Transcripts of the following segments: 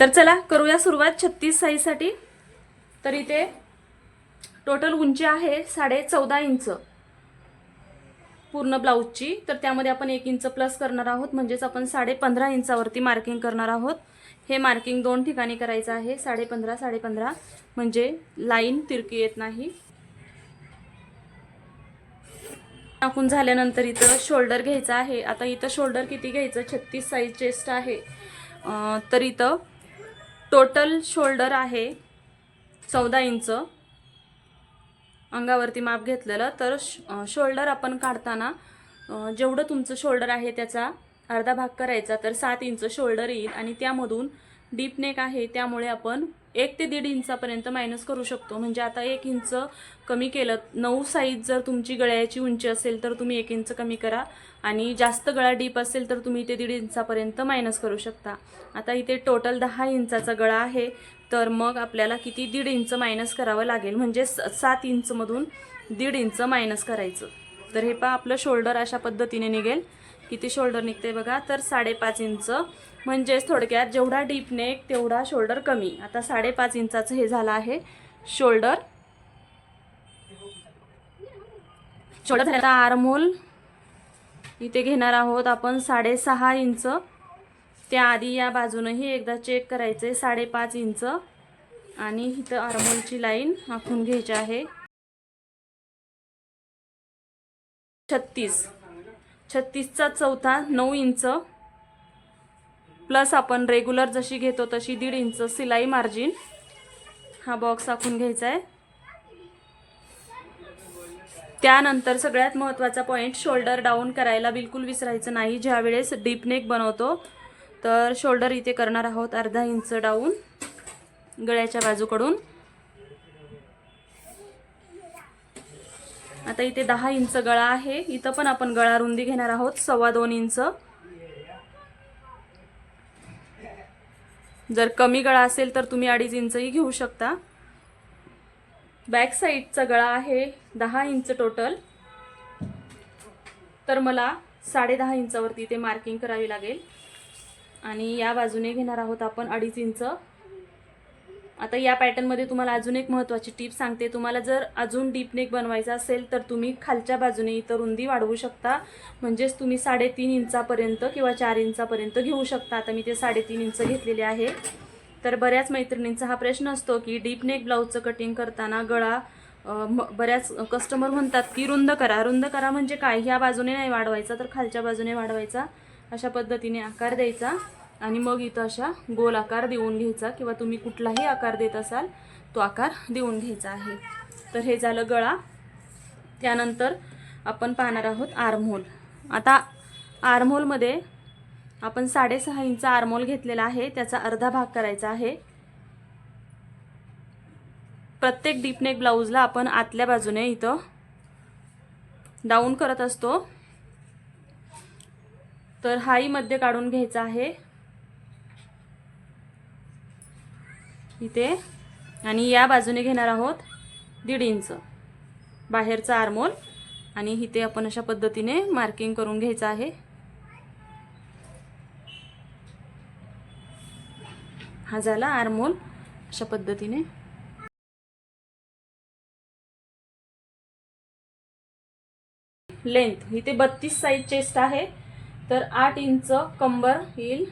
तर चला करूया सुरुवात छत्तीस साईजसाठी तर इथे टोटल उंची आहे साडे चौदा इंच. पूर्ण ब्लाऊजची. तर त्यामध्ये आपण एक इंच प्लस करणार आहोत म्हणजेच आपण साडे पंधरा इंचावरती मार्किंग करणार आहोत. हे मार्किंग दोन ठिकाणी करायचं आहे साडे पंधरा साडे पंधरा. म्हणजे लाईन तिरकी येत नाही. टाकून झाल्यानंतर इथं शोल्डर घ्यायचं आहे. आता इथं शोल्डर किती घ्यायचं? छत्तीस साईज चेस्ट आहे. तर इथं टोटल शोल्डर आहे चौदा इंच. अंगावरती माप घेतलेलं. तर शोल्डर आपण काढताना जेवढं तुमचं शोल्डर आहे त्याचा अर्धा भाग करायचा तर सात इंच शोल्डर येईल. आणि त्यामधून डीप नेक आहे त्यामुळे आपण एक ते दीड इंचापर्यंत मायनस करू शकतो. म्हणजे आता एक इंच कमी केलं नऊ साईज जर तुमची गळ्याची उंची असेल तर तुम्ही एक इंच कमी करा. आणि जास्त गळा डीप असेल तर तुम्ही ते दीड इंचापर्यंत मायनस करू शकता. आता इथे टोटल दहा इंचाचा गळा आहे. तर मग आपल्याला किती दीड इंच मायनस करावं लागेल? म्हणजे स- सात इंचमधून दीड इंच मायनस करायचं. तर हे पहा आपलं शोल्डर अशा पद्धतीने निघेल. किती शोल्डर निघते बघा तर साडेपाच इंच म्हणजेच थोडक्यात जेवढा डीप नेक तेवढा शोल्डर कमी. आता साडेपाच इंचाचं हे झालं आहे. शोल्डर शोल्डर झालं आता आर्मोल इथे घेणार आहोत आपण साडेसहा इंच. त्याआधी या बाजूनही एकदा चेक करायचं आहे साडेपाच इंच. आणि इथं आर्मोलची लाईन आखून घ्यायची आहे. छत्तीस. छत्तीसचा चौथा नऊ इंच. प्लस आपण रेग्युलर जशी घेतो तशी दीड इंच सिलाई मार्जिन हा बॉक्स आखून घ्यायचा आहे. त्यानंतर सगळ्यात महत्त्वाचा पॉईंट शोल्डर डाऊन करायला बिलकुल विसरायचं नाही. ज्यावेळेस डीप नेक बनवतो तर शोल्डर इथे करणार आहोत अर्धा इंच डाऊन गळ्याच्या बाजूकडून. आता इथे दहा इंच गळा आहे. इथं पण आपण गळा रुंदी घेणार आहोत सव्वा दोन इंच. जर कमी गळा असेल तर तुम्ही अडीच इंचही घेऊ शकता. बॅक साईडचा गळा आहे दहा इंच टोटल तर मला साडेदहा इंचावरती ते मार्किंग करावी लागेल. आणि या बाजूने घेणार आहोत आपण अडीच इंच आता या पॅटर्नमध्ये तुम्हाला अजून एक महत्त्वाची टीप सांगते. तुम्हाला जर अजून डीप नेक बनवायचा असेल तर तुम्ही खालच्या बाजूने इथं रुंदी वाढवू शकता. म्हणजेच तुम्ही साडेतीन इंचापर्यंत किंवा चार इंचापर्यंत घेऊ शकता. आता मी ते साडेतीन इंच घेतलेले आहे. तर बऱ्याच मैत्रिणींचा हा प्रश्न असतो की डीप नेक ब्लाऊजचं कटिंग करताना गळा म- बऱ्याच कस्टमर म्हणतात की रुंद करा. रुंद करा म्हणजे काय? ह्या बाजूने नाही वाढवायचा तर खालच्या बाजूने वाढवायचा. अशा पद्धतीने आकार द्यायचा. आणि मग इथं अशा गोल आकार देऊन घ्यायचा किंवा तुम्ही कुठलाही आकार देत असाल तो आकार देऊन घ्यायचा आहे. तर हे झालं गळा. त्यानंतर आपण पाहणार आहोत आर्महोल आता आर्महोलमध्ये आपण साडेसहा इंच आर्मोल घेतलेला आहे. त्याचा अर्धा भाग करायचा आहे. प्रत्येक डीपनेक ब्लाऊजला आपण आतल्या बाजूने इथं डाऊन करत असतो. तर हाही मध्य काढून घ्यायचा आहे. इथे. आणि या बाजूने घेणार आहोत दीड इंच. बाहेरचा आरमोल. आणि इथे आपण अशा पद्धतीने मार्किंग करून घ्यायचं आहे. हा झाला आरमोल. अशा पद्धतीने. लेंथ इथे बत्तीस साईज चेस्ट आहे. तर आठ इंच कंबर येईल.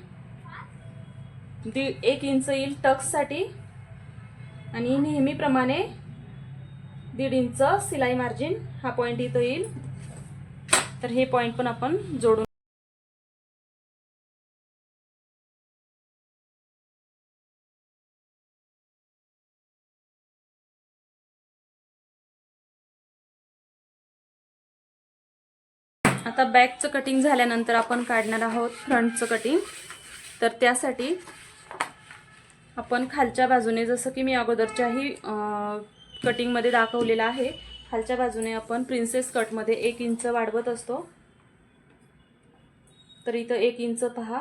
दीड एक इंच येईल टक्ससाठी आणि नेहमीप्रमाणे दीड इंच सिलाई मार्जिन हा पॉईंट इथं येईल. तर हे पॉईंट पण आपण जोडून आता बॅकचं कटिंग झाल्यानंतर आपण काढणार आहोत फ्रंटचं कटिंग तर त्यासाठी आपण खालच्या बाजूने जसं की मी अगोदरच्याही कटिंगमध्ये दाखवलेलं आहे खालच्या बाजूने आपण प्रिन्सेस कटमध्ये एक इंच वाढवत असतो. तर इथं एक इंच पहा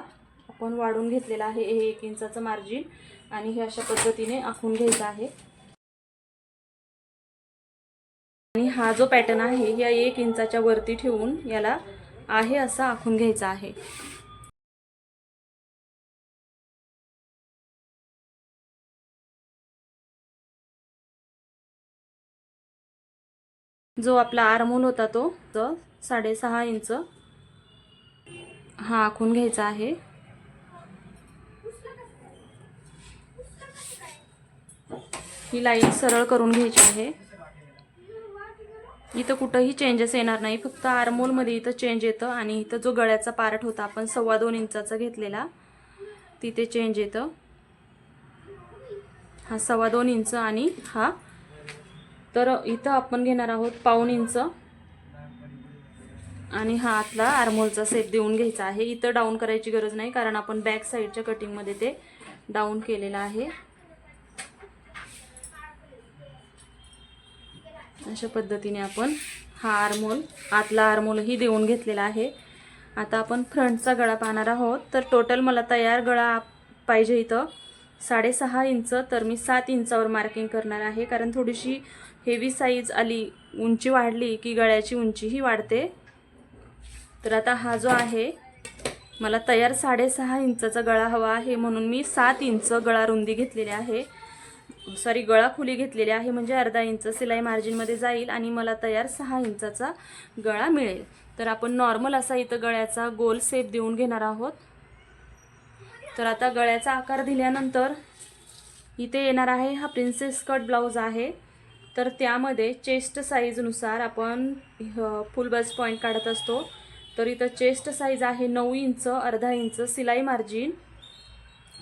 आपण वाढून घेतलेलं आहे हे एक इंचाचं मार्जिन आणि हे अशा पद्धतीने आखून घ्यायचं आहे. आणि हा जो पॅटर्न आहे या एक इंचाच्या वरती ठेवून याला आहे असा आखून घ्यायचा आहे. जो आपला आरमोल होता तो तर साडेसहा इंच. हा आखून घ्यायचा आहे. ही लाईन सरळ करून घ्यायची आहे. इथं कुठंही चेंजेस येणार नाही. फक्त आरमोलमध्ये इथं चेंज येतं आणि इथं जो गळ्याचा पार्ट होता आपण सव्वा दोन इंचाचा घेतलेला तिथे चेंज येतं. हा सव्वा दोन इंच आणि हा तर इथं आपण घेणार आहोत पाऊण इंच. आणि हा आतला आरमोलचा सेप देऊन घ्यायचा आहे. इथं डाऊन करायची गरज नाही कारण आपण बॅक साईडच्या कटिंगमध्ये ते डाऊन केलेलं आहे. अशा पद्धतीने आपण हा आरमोल आतला आरमोलही देऊन घेतलेला आहे. आता आपण फ्रंटचा गळा पाहणार आहोत. तर टोटल मला तयार गळा पाहिजे इथं. साडेसहा इंच तर मी सात इंचावर मार्किंग करणार आहे. कारण थोडीशी हेवी साईज आली उंची वाढली की गळ्याची उंचीही वाढते. तर आता हा जो आहे मला तयार साडेसहा इंचाचा गळा हवा आहे. म्हणून मी सात इंच गळा रुंदी घेतलेली आहे. सॉरी गळा खुली घेतलेली आहे. म्हणजे अर्धा इंच सिलाई मार्जिनमध्ये जाईल आणि मला तयार सहा इंचाचा गळा मिळेल. तर आपण नॉर्मल असा इथं गळ्याचा गोल सेप देऊन घेणार आहोत. तर आता गळ्याचा आकार दिल्यानंतर इथे येणार आहे हा प्रिन्सेस कट ब्लाऊज आहे. तर त्यामध्ये चेस्ट साईजनुसार आपण फुल बस पॉईंट काढत असतो. तर इथं चेस्ट साईज आहे नऊ इंच अर्धा इंच सिलाई मार्जिन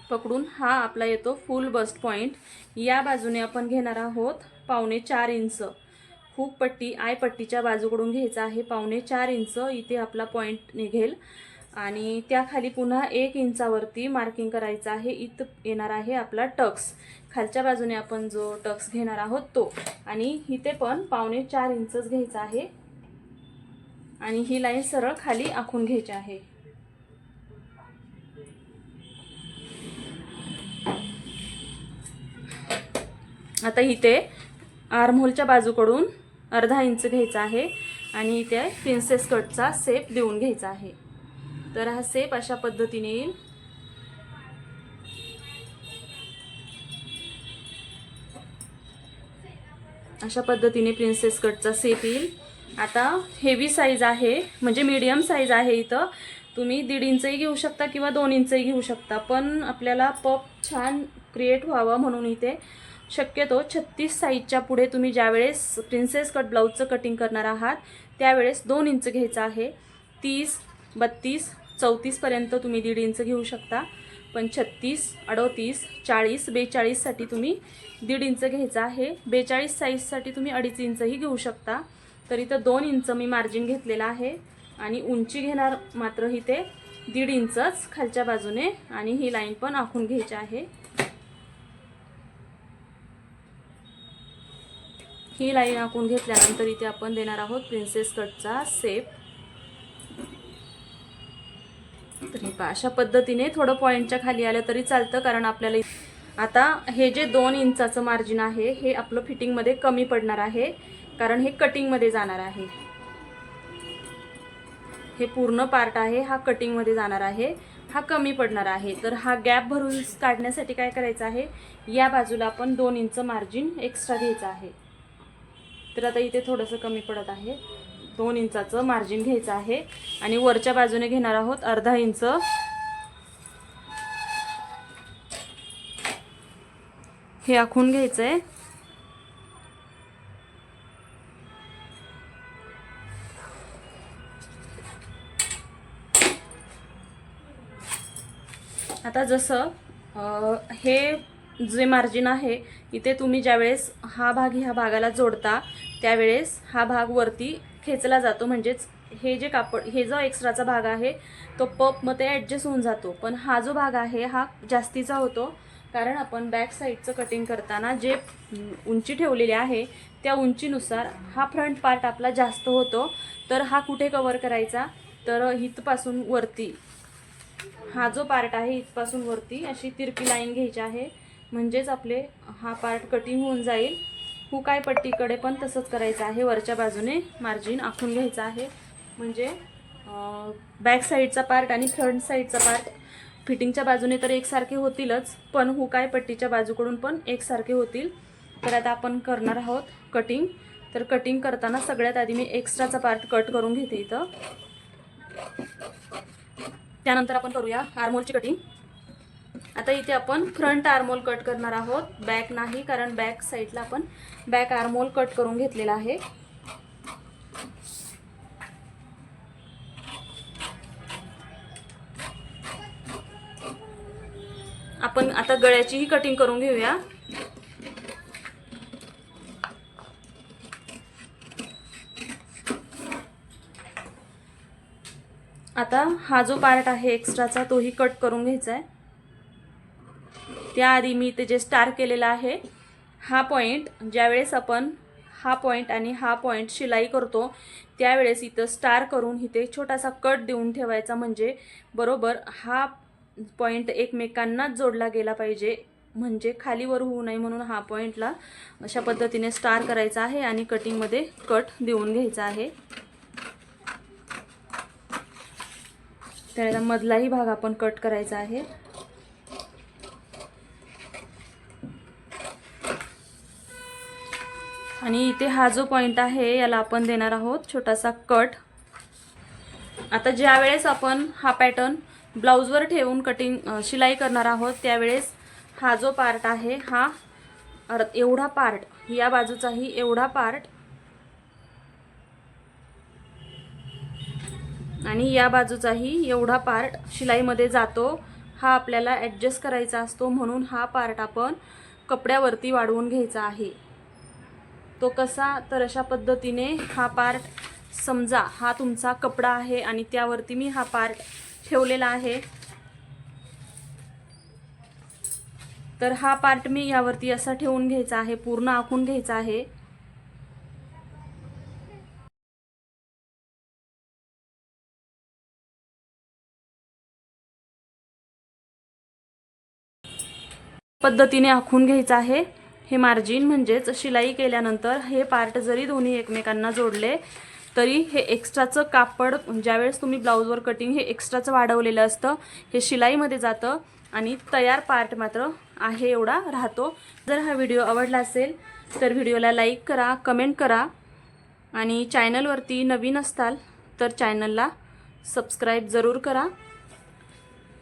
पकडून हा आपला येतो फुल बस्ट पॉईंट या बाजूने आपण घेणार आहोत पावणे चार इंच. खूप पट्टी आय पट्टीच्या बाजूकडून घ्यायचा आहे. पावणे चार इंच इथे आपला पॉईंट निघेल. आणि त्याखाली पुन्हा एक इंचावरती मार्किंग करायचं आहे. इथं येणार आहे आपला टक्स. खालच्या बाजूने आपण जो टक्स घेणार आहोत तो. आणि इथे पण पावणे चार इंचच घ्यायचा आहे. आणि ही लाईन सरळ खाली आखून घ्यायची आहे. आता इथे आर्महोलच्या बाजूकडून अर्धा इंच घ्यायचा आहे. आणि इथे प्रिन्सेस कटचा सेप देऊन घ्यायचा आहे. तर हा सेप अशा पद्धतीने येईल. अशा पद्धतीने प्रिन्सेस कटचा सेप येईल. आता हेवी साईज आहे म्हणजे मीडियम साईज आहे इथं. तुम्ही दीड इंचही घेऊ शकता किंवा दोन इंचही घेऊ शकता पण आपल्याला पप छान क्रिएट व्हावं म्हणून इथे शक्यतो छत्तीस साईजच्या पुढे तुम्ही ज्यावेळेस प्रिन्सेस कट ब्लाऊजचं कटिंग करणार आहात त्यावेळेस दोन इंच घ्यायचं आहे. तीस बत्तीस चौतीसपर्यंत तुम्ही दीड इंच घेऊ शकता. पण छत्तीस अडोतीस चाळीस बेचाळीससाठी तुम्ही दीड इंच घ्यायचं आहे. बेचाळीस साईजसाठी तुम्ही अडीच इंचही घेऊ शकता. तर इथं दोन इंच मी मार्जिन घेतलेलं आहे. आणि उंची घेणार मात्र ते दीड इंचच खालच्या बाजूने आणि ही लाईन पण आखून घ्यायची आहे. ही लाईन आखून घेतल्यानंतर इथे आपण देणार आहोत प्रिन्सेस कटचा सेप तर हे पहा अशा पद्धतीने थोडं पॉईंटच्या खाली आलं तरी चालतं कारण आपल्याला इ- आता हे जे दोन इंचाचं मार्जिन आहे हे आपलं फिटिंगमध्ये कमी पडणार आहे कारण हे कटिंगमध्ये जाणार आहे. हे पूर्ण पार्ट आहे हा कटिंगमध्ये जाणार आहे हा कमी पडणार आहे. तर हा गॅप भरून काढण्यासाठी काय करायचं आहे? या बाजूला आपण दोन इंच मार्जिन एक्स्ट्रा घ्यायचं आहे. तर आता इथे थोडंसं कमी पडत आहे. दोन इंचाचं मार्जिन घ्यायचं आहे. आणि वरच्या बाजूने घेणार आहोत अर्धा इंच. हे आखून घ्यायचं आहे आता जसं हे जे मार्जिन आहे इथे तुम्ही ज्यावेळेस हा भाग ह्या भागाला जोडता त्यावेळेस हा भाग वरती खेचला जातो. म्हणजेच हे जे कापड हे जो एक्स्ट्राचा भाग आहे तो पपमध्ये ॲडजस्ट होऊन जातो. पण हा जो भाग आहे हा जास्तीचा होतो. कारण आपण बॅक साईडचं कटिंग करताना जे उंची ठेवलेली आहे त्या उंचीनुसार हा फ्रंट पार्ट आपला जास्त होतो. तर हा कुठे कवर करायचा? तर इथपासून वरती. हा जो पार्ट आहे इथपासून वरती अशी तिरकी लाईन घ्यायची आहे. म्हणजेच आपले हा पार्ट कटिंग होऊन जाईल. हुकाय पट्टीकडे पण तसंच करायचं आहे. वरच्या बाजूने मार्जिन आखून घ्यायचं आहे. म्हणजे बॅक साईडचा पार्ट आणि फ्रंट साईडचा पार्ट फिटिंगच्या बाजूने तर एकसारखे होतीलच पण हुकाय पट्टीच्या बाजूकडून पण एकसारखे होतील. तर आता आपण करणार आहोत कटिंग तर कटिंग करताना सगळ्यात आधी मी एक्स्ट्राचा पार्ट कट करून घेते इथं. त्यानंतर आपण करूया आरमोलची कटिंग आता इथे आपण फ्रंट आर्मोल कट करणार आहोत. बॅक नाही कारण बॅक साईडला आपण बॅक आर्मोल कट करून घेतलेला आहे. आपण आता गळ्याचीही कटिंग करून घेऊया. आता हा जो पार्ट आहे एक्स्ट्राचा तोही कट करून घ्यायचा आहे त्याआधी मी ते जे स्टार केलेला आहे हा पॉईंट ज्यावेळेस आपण हा पॉईंट आणि हा पॉईंट शिलाई करतो त्यावेळेस इथं स्टार करून इथे छोटासा कट देऊन ठेवायचा म्हणजे बरोबर हा पॉईंट एकमेकांनाच जोडला गेला पाहिजे म्हणजे खालीवर होऊ नये म्हणून हा पॉईंटला अशा पद्धतीने स्टार करायचा आहे आणि कटिंगमध्ये कट देऊन घ्यायचा आहे. त्यानंतर मधलाही भाग आपण कट करायचा आहे. आणि इथे हा जो पॉईंट आहे याला आपण देणार आहोत छोटासा कट. आता ज्या वेळेस आपण हा पॅटर्न ब्लाऊजवर ठेवून कटिंग शिलाई करणार आहोत त्यावेळेस हा जो पार्ट आहे हा अर एवढा पार्ट या बाजूचाही एवढा पार्ट आणि या बाजूचाही एवढा पार्ट शिलाईमध्ये जातो. हा आपल्याला ॲडजस्ट करायचा असतो म्हणून हा पार्ट आपण कपड्यावरती वाढवून घ्यायचा आहे. तो कसा तर अशा पद्धतीने हा पार्ट समजा हा तुमचा कपडा आहे आणि त्यावरती मी हा पार्ट ठेवलेला आहे. तर हा पार्ट मी यावरती असा ठेवून घ्यायचा आहे पूर्ण आखून घ्यायचा आहे. पद्धतीने आखून घ्यायचा आहे. हे मार्जिन म्हणजेच शिलाई केल्यानंतर हे पार्ट जरी दोन्ही एकमेकांना जोडले तरी हे एक्स्ट्राचं कापड ज्यावेळेस तुम्ही ब्लाऊजवर कटिंग हे एक्स्ट्राचं वाढवलेलं असतं हे शिलाईमध्ये जातं आणि तयार पार्ट मात्र आहे एवढा राहतो. जर हा व्हिडिओ आवडला असेल तर व्हिडिओला लाईक करा कमेंट करा आणि चॅनलवरती नवीन असताल तर चॅनलला सबस्क्राईब जरूर करा.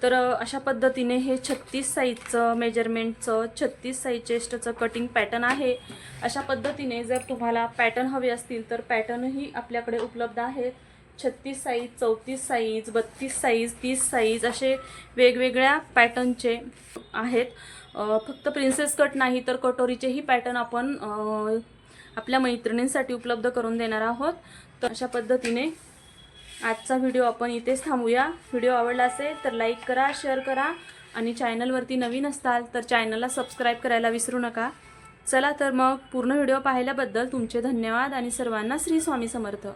तर अशा पद्धतीने हे छत्तीस साईजचं मेजरमेंटचं छत्तीस साईज चेस्टचं कटिंग पॅटर्न आहे. अशा पद्धतीने जर तुम्हाला पॅटर्न हवे असतील तर पॅटर्नही आपल्याकडे उपलब्ध आहेत. छत्तीस साईज चौतीस साईज बत्तीस साईज तीस साईज असे वेगवेगळ्या पॅटर्नचे आहेत. फक्त प्रिन्सेस कट नाही तर कटोरीचेही पॅटर्न आपण आपल्या मैत्रिणींसाठी उपलब्ध करून देणार आहोत. तर अशा पद्धतीने आजचा व्हिडिओ आपण इथेच थांबूया. व्हिडिओ आवडला असेल तर लाईक करा शेअर करा आणि चॅनलवरती नवीन असताल तर चॅनलला सबस्क्राईब करायला विसरू नका. चला तर मग पूर्ण व्हिडिओ पाहिल्याबद्दल तुमचे धन्यवाद आणि सर्वांना श्री स्वामी समर्थ.